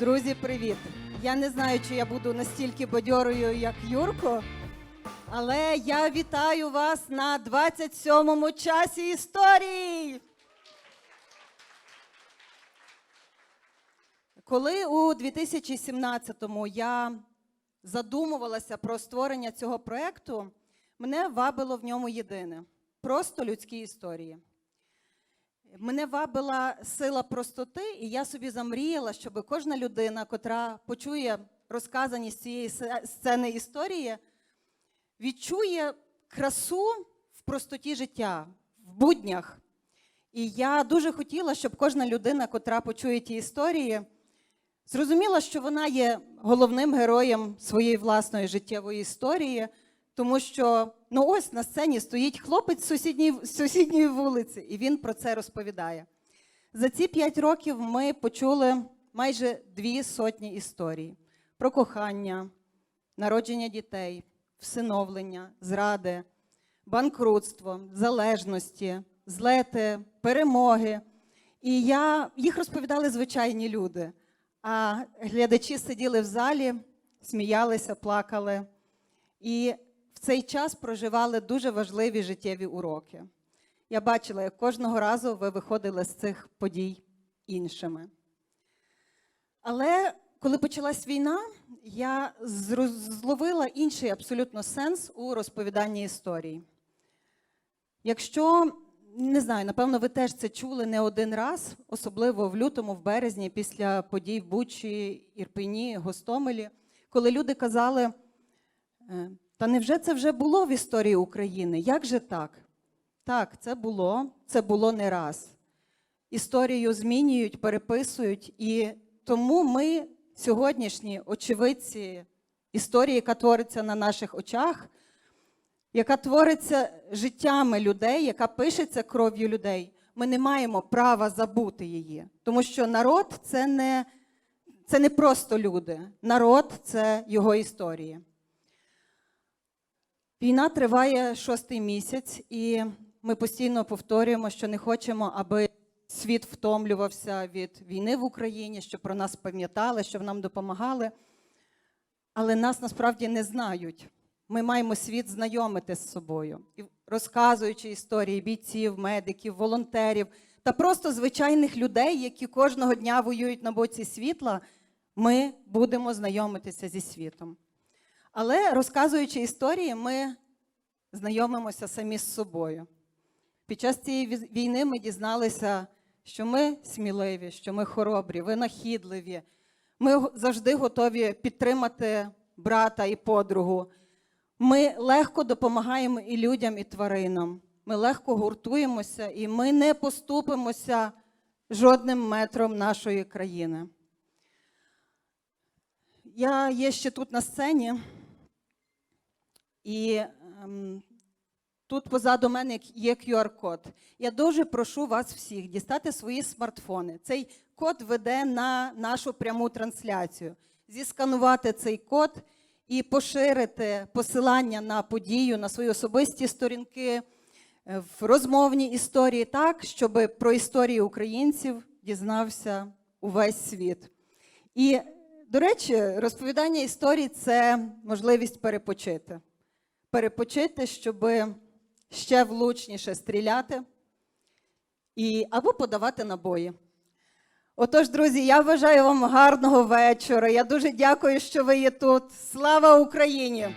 Друзі, привіт! Я не знаю, чи я буду настільки бадьорою, як Юрко, але я вітаю вас на 27-му часі історії. Коли у 2017-му я задумувалася про створення цього проєкту, мене вабило в ньому єдине просто людські історії. Мене вабила сила простоти, і я собі замріяла, щоб кожна людина, котра почує розказаність цієї сцени історії, відчує красу в простоті життя, в буднях. І я дуже хотіла, щоб кожна людина, котра почує ті історії, зрозуміла, що вона є головним героєм своєї власної життєвої історії, тому що ну ось на сцені стоїть хлопець з сусідньої, з сусідньої вулиці, і він про це розповідає. За ці п'ять років ми почули майже дві сотні історій про кохання, народження дітей, всиновлення, зради, банкрутство, залежності, злети, перемоги. І я, їх розповідали звичайні люди. А глядачі сиділи в залі, сміялися, плакали. І цей час проживали дуже важливі життєві уроки. Я бачила, як кожного разу ви виходили з цих подій іншими. Але коли почалась війна, я зловила інший абсолютно сенс у розповіданні історій. Якщо не знаю, напевно, ви теж це чули не один раз, особливо в лютому, в березні, після подій в Бучі, Ірпені, Гостомелі, коли люди казали, «Е, та невже це вже було в історії України? Як же так? Так, це було, це було не раз. Історію змінюють, переписують, і тому ми сьогоднішні очевидці історії, яка твориться на наших очах, яка твориться життями людей, яка пишеться кров'ю людей, ми не маємо права забути її. Тому що народ це не, це не просто люди. Народ це його історії. Війна триває шостий місяць, і ми постійно повторюємо, що не хочемо, аби світ втомлювався від війни в Україні, щоб про нас пам'ятали, щоб нам допомагали. Але нас насправді не знають. Ми маємо світ знайомити з собою, і розказуючи історії бійців, медиків, волонтерів та просто звичайних людей, які кожного дня воюють на боці світла, ми будемо знайомитися зі світом. Але розказуючи історії, ми знайомимося самі з собою. Під час цієї війни ми дізналися, що ми сміливі, що ми хоробрі, винахідливі. Ми завжди готові підтримати брата і подругу. Ми легко допомагаємо і людям, і тваринам. Ми легко гуртуємося, і ми не поступимося жодним метром нашої країни. Я є ще тут на сцені, і ем, тут позаду мене є QR-код. Я дуже прошу вас всіх дістати свої смартфони. Цей код веде на нашу пряму трансляцію. Зісканувати цей код і поширити посилання на подію, на свої особисті сторінки, е, в розмовні історії так, щоб про історії українців дізнався увесь світ. І, до речі, розповідання історій це можливість перепочити. Перепочити, щоб ще влучніше стріляти і, або подавати набої. Отож, друзі, я бажаю вам гарного вечора. Я дуже дякую, що ви є тут. Слава Україні!